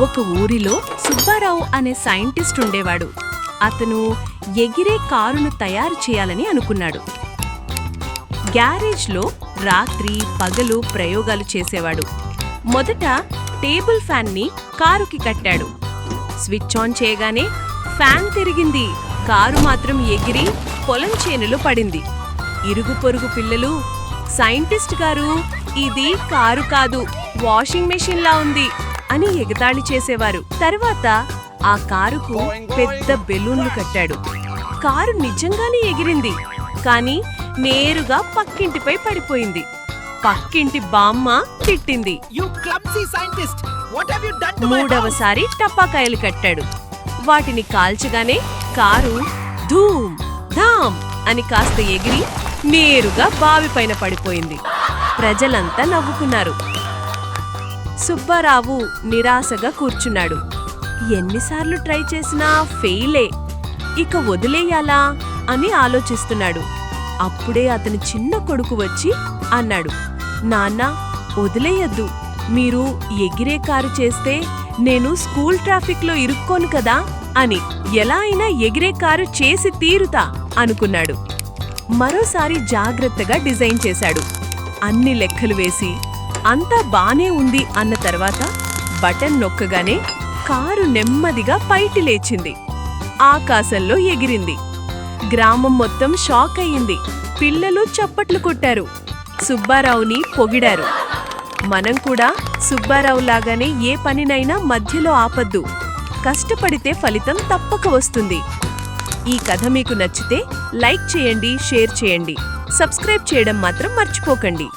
ఒక ఊరిలో సుబ్బారావు అనే సైంటిస్ట్ ఉండేవాడు. అతను ఎగిరే కారును తయారు చేయాలని అనుకున్నాడు. గ్యారేజ్లో రాత్రి పగలు ప్రయోగాలు చేసేవాడు. మొదట టేబుల్ ఫ్యాన్ని కారుకి కట్టాడు. స్విచ్ ఆన్ చేయగానే ఫ్యాన్ తిరిగింది. కారు మాత్రం ఎగిరి పొలం చేనులో పడింది. ఇరుగు పొరుగు పిల్లలు సైంటిస్ట్ గారు ఇది కారు కాదు వాషింగ్ మెషిన్లా ఉంది. అని ఎగతాళి చేసేవారు. తర్వాత ఆ కారుకు పెద్ద బెలూన్లు కట్టాడు. కారు నిజంగానే ఎగిరింది. కానీ నేరుగా పక్కింటిపై పడిపోయింది. పక్కింటి బామ్మ తిట్టింది? మూడవసారి టపాకాయలు కట్టాడు. వాటిని కాల్చగానే కారు ధూమ్ ధామ్ అని కాస్త ఎగిరి నేరుగా బావిపైన పడిపోయింది. ప్రజలంతా నవ్వుకున్నారు. సుబ్బారావు నిరాశగా కూర్చున్నాడు. ఎన్నిసార్లు ట్రై చేసినా ఫెయిలే. ఇక వదిలేయాలా అని ఆలోచిస్తున్నాడు. అప్పుడే అతని చిన్న కొడుకు వచ్చి అన్నాడు నాన్నా వదిలేయద్దు. మీరు ఎగిరే కారు చేస్తే నేను స్కూల్ ట్రాఫిక్లో ఇరుక్కోను కదా అని ఎలా అయినా ఎగిరే కారు చేసి తీరుతా అనుకున్నాడు. మరోసారి జాగ్రత్తగా డిజైన్ చేశాడు. అన్ని లెక్కలు వేసి అంతా బానే ఉంది అన్న తర్వాత బటన్ నొక్కగానే కారు నెమ్మదిగా పైటి లేచింది. ఆకాశంలో ఎగిరింది. గ్రామం మొత్తం షాక్ అయ్యింది. పిల్లలు చప్పట్లు కొట్టారు. సుబ్బారావుని పొగిడారు. మనం కూడా సుబ్బారావు లాగానే ఏ పనినైనా మధ్యలో ఆపద్దు. కష్టపడితే ఫలితం తప్పక వస్తుంది. ఈ కథ మీకు నచ్చితే లైక్ చేయండి షేర్ చేయండి. సబ్స్క్రైబ్ చేయడం మాత్రం మర్చిపోకండి.